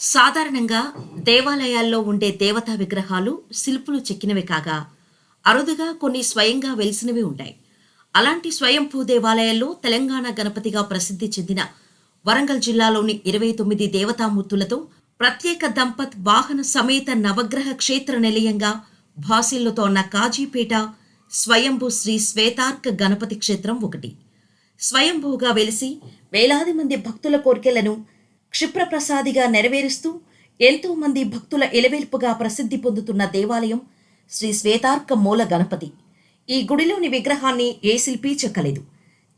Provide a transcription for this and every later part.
సాధారణంగా దేవాలయాల్లో ఉండే దేవతా విగ్రహాలు శిల్పులు చెక్కినవి కాగా అరుదుగా కొన్ని స్వయంగా వెలిసినవి ఉంటాయి. అలాంటి స్వయంభూ దేవాలయాల్లో తెలంగాణ గణపతిగా ప్రసిద్ధి చెందిన వరంగల్ జిల్లాలోని ఇరవై తొమ్మిది దేవతామూర్తులతో ప్రత్యేక దంపత్ వాహన సమేత నవగ్రహ క్షేత్ర నిలయంగా భాసిల్లుతోన్న కాజీపేట స్వయంభూ శ్రీ శ్వేతార్క గణపతి క్షేత్రం ఒకటి. స్వయంభూగా వెలిసి వేలాది మంది భక్తుల కోరికలను క్షిప్రప్రసాదిగా నెరవేరుస్తూ ఎంతో మంది భక్తుల ఎలవేల్పుగా ప్రసిద్ధి పొందుతున్న దేవాలయం శ్రీ శ్వేతార్క మూల గణపతి. ఈ గుడిలోని విగ్రహాన్ని ఏ శిల్పి చెక్కలేదు.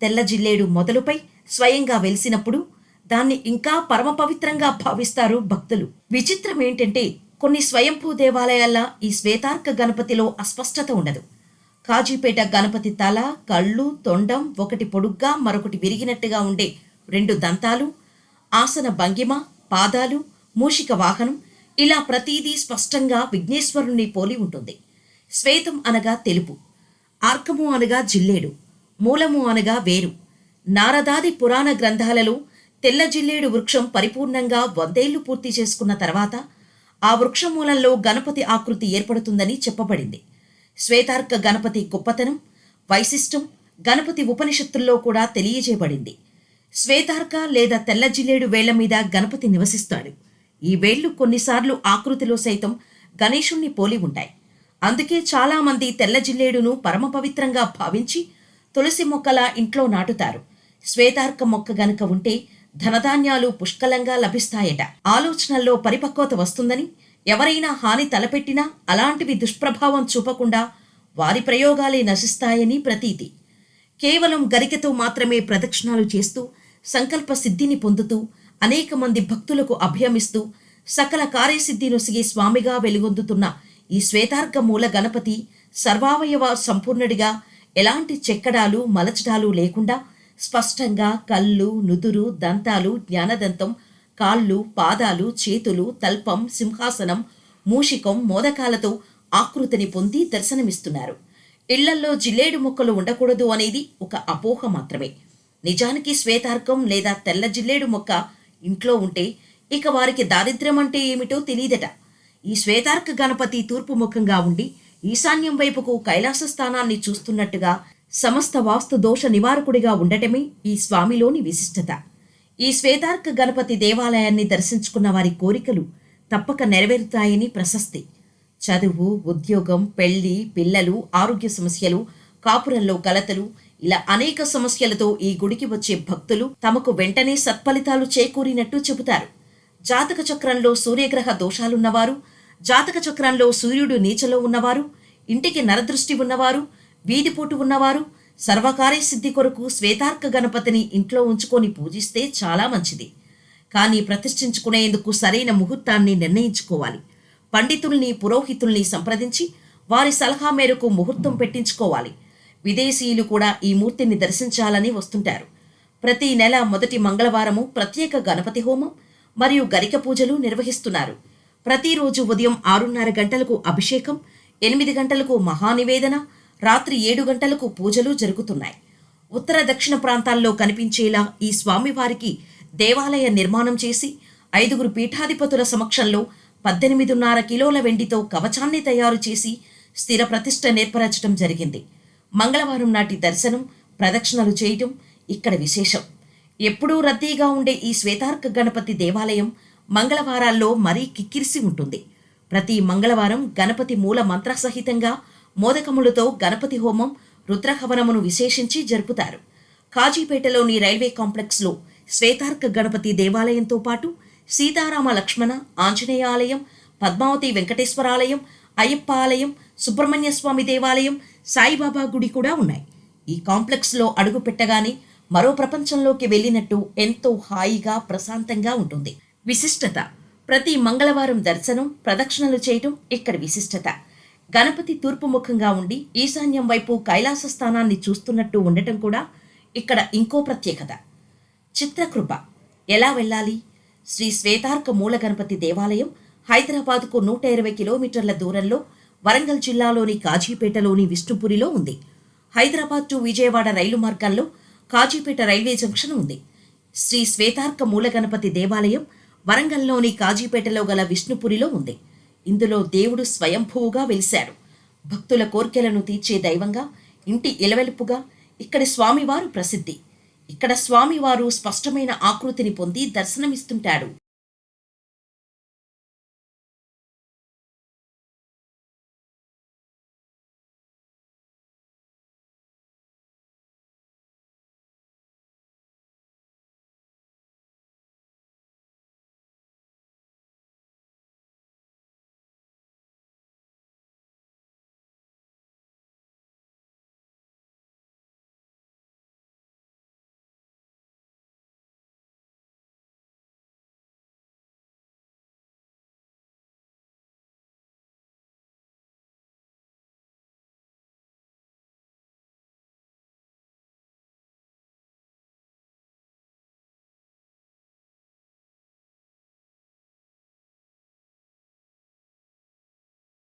తెల్ల జిల్లేడు మొదలుపై స్వయంగా వెలిసినప్పుడు దాన్ని ఇంకా పరమ పవిత్రంగా భావిస్తారు భక్తులు. విచిత్రం ఏంటంటే కొన్ని స్వయంభూ దేవాలయాల్లో ఈ శ్వేతార్క గణపతిలో అస్పష్టత ఉండదు. కాజీపేట గణపతి తల కళ్ళు తొండం ఒకటి పొడుగ్గా మరొకటి విరిగినట్టుగా ఉండే రెండు దంతాలు ఆసన భంగిమ పాదాలు మూషిక వాహనం ఇలా ప్రతీదీ స్పష్టంగా విఘ్నేశ్వరుణ్ణి పోలి ఉంటుంది. శ్వేతం అనగా తెలుపు ఆర్కము అనగా జిల్లేడు మూలము అనగా వేరు. నారదాది పురాణ గ్రంథాలలో తెల్ల జిల్లేడు వృక్షం పరిపూర్ణంగా వందేళ్ళు పూర్తి చేసుకున్న తర్వాత ఆ వృక్షమూలంలో గణపతి ఆకృతి ఏర్పడుతుందని చెప్పబడింది. శ్వేతార్క గణపతి గొప్పతనం వైశిష్టం గణపతి ఉపనిషత్తుల్లో కూడా తెలియజేయబడింది. శ్వేతార్క లేదా తెల్ల జిల్లేడు వేళ్ళ మీద గణపతి నివసిస్తాడు. ఈ వేళ్ళు కొన్నిసార్లు ఆకృతిలో సైతం గణేశుణ్ణి పోలి ఉంటాయి. అందుకే చాలామంది తెల్ల జిల్లేడును పరమ పవిత్రంగా భావించి తులసి మొక్కల ఇంట్లో నాటుతారు. శ్వేతార్క మొక్క గనుక ఉంటే ధనధాన్యాలు పుష్కలంగా లభిస్తాయట. ఆలోచనల్లో పరిపక్వత వస్తుందని ఎవరైనా హాని తలపెట్టినా అలాంటివి దుష్ప్రభావం చూపకుండా వారి ప్రయోగాలే నశిస్తాయని ప్రతీతి. కేవలం గరికతో మాత్రమే ప్రదక్షిణాలు చేస్తూ సంకల్ప సిద్ధిని పొందుతూ అనేక మంది భక్తులకు అభ్యమిస్తూ సకల కార్యసిద్ధి నొసిగి స్వామిగా వెలుగొందుతున్న ఈ శ్వేతార్క మూల గణపతి సర్వావయవ సంపూర్ణుడిగా ఎలాంటి చెక్కడాలు మలచడాలు లేకుండా స్పష్టంగా కళ్ళు నుదురు దంతాలు జ్ఞానదంతం కాళ్ళు పాదాలు చేతులు తల్పం సింహాసనం మూషికం మోదకాలతో ఆకృతిని పొంది దర్శనమిస్తున్నారు. ఇళ్ళల్లో జిల్లేడు మొక్కలు ఉండకూడదు అనేది ఒక అపోహ మాత్రమే. నిజానికి శ్వేతార్కం లేదా తెల్ల జిల్లేడు మొక్క ఇంట్లో ఉంటే ఇక వారికి దారిద్ర్యం అంటే ఏమిటో తెలియదట ఈ శ్వేతార్క గణపతి తూర్పు ముఖంగా ఉండి ఈశాన్యం వైపుకు కైలాస స్థానాన్ని చూస్తున్నట్టుగా సమస్త వాస్తు దోష నివారకుడిగా ఉండటమే ఈ స్వామిలోని విశిష్టత. ఈ శ్వేతార్క గణపతి దేవాలయాన్ని దర్శించుకున్న వారి కోరికలు తప్పక నెరవేరుతాయని ప్రశస్తి. చదువు ఉద్యోగం పెళ్ళి పిల్లలు ఆరోగ్య సమస్యలు కాపురంలో కలతలు ఇలా అనేక సమస్యలతో ఈ గుడికి వచ్చే భక్తులు తమకు వెంటనే సత్ఫలితాలు చేకూరినట్టు చెబుతారు. జాతక చక్రంలో సూర్యగ్రహ దోషాలున్నవారు జాతక చక్రంలో సూర్యుడు నీచలో ఉన్నవారు ఇంటికి నరదృష్టి ఉన్నవారు వీధిపోటు ఉన్నవారు సర్వకార్య సిద్ధి కొరకు శ్వేతార్క గణపతిని ఇంట్లో ఉంచుకొని పూజిస్తే చాలా మంచిది. కానీ ప్రతిష్ఠించుకునేందుకు సరైన ముహూర్తాన్ని నిర్ణయించుకోవాలి. పండితుల్ని పురోహితుల్ని సంప్రదించి వారి సలహా మేరకు ముహూర్తం పెట్టించుకోవాలి. విదేశీయులు కూడా ఈ మూర్తిని దర్శించాలని వస్తుంటారు. ప్రతి నెల మొదటి మంగళవారము ప్రత్యేక గణపతి హోమం మరియు గరిక పూజలు నిర్వహిస్తున్నారు. ప్రతిరోజు ఉదయం ఆరున్నర గంటలకు అభిషేకం ఎనిమిది గంటలకు మహానివేదన రాత్రి ఏడు గంటలకు పూజలు జరుగుతున్నాయి. ఉత్తర దక్షిణ ప్రాంతాల్లో కనిపించేలా ఈ స్వామివారికి దేవాలయ నిర్మాణం చేసి ఐదుగురు పీఠాధిపతుల సమక్షంలో పద్దెనిమిదిన్నర కిలోల వెండితో కవచాన్ని తయారు చేసి స్థిర ప్రతిష్ట నేర్పరచడం జరిగింది. మంగళవారం నాటి దర్శనం ప్రదక్షిణలు చేయటం ఇక్కడ విశేషం. ఎప్పుడూ రద్దీగా ఉండే ఈ శ్వేతార్క గణపతి దేవాలయం మంగళవారాల్లో మరీ కిక్కిరిసి ఉంటుంది. ప్రతి మంగళవారం గణపతి మూల మంత్రసహితంగా మోదకములతో గణపతి హోమం రుద్రహవనమును విశేషించి జరుపుతారు. కాజీపేటలోని రైల్వే కాంప్లెక్స్లో శ్వేతార్క గణపతి దేవాలయంతో పాటు సీతారామ లక్ష్మణ ఆంజనేయ ఆలయం పద్మావతి వెంకటేశ్వరాలయం అయ్యప్ప ఆలయం సుబ్రహ్మణ్య స్వామి దేవాలయం సాయిబాబా గుడి కూడా ఉన్నాయి. ఈ కాంప్లెక్స్లో అడుగు పెట్టగానే మరో ప్రపంచంలోకి వెళ్ళినట్టు ఎంతో హాయిగా ప్రశాంతంగా ఉంటుంది. విశిష్టత. ప్రతి మంగళవారం దర్శనం ప్రదక్షిణలు చేయటం ఇక్కడ విశిష్టత? గణపతి తూర్పు ముఖంగా ఉండి ఈశాన్యం వైపు కైలాస స్థానాన్ని చూస్తున్నట్టు ఉండటం కూడా ఇక్కడ ఇంకో ప్రత్యేకత. చిత్రకృప. ఎలా వెళ్ళాలి? శ్రీ శ్వేతార్క మూల గణపతి దేవాలయం హైదరాబాద్కు నూట ఇరవై కిలోమీటర్ల దూరంలో వరంగల్ జిల్లాలోని కాజీపేటలోని విష్ణుపురిలో ఉంది. హైదరాబాద్ టు విజయవాడ రైలు మార్గాల్లో కాజీపేట రైల్వే జంక్షన్ ఉంది. శ్రీ శ్వేతార్క మూల గణపతి దేవాలయం వరంగల్లోని కాజీపేటలో గల విష్ణుపురిలో ఉంది. ఇందులో దేవుడు స్వయంభూవుగా వెలిశాడు. భక్తుల కోర్కెలను తీర్చే దైవంగా ఇంటి ఇలవెలుపుగా ఇక్కడి స్వామివారు ప్రసిద్ధి. ఇక్కడ స్వామివారు స్పష్టమైన ఆకృతిని పొంది దర్శనమిస్తుంటాడు.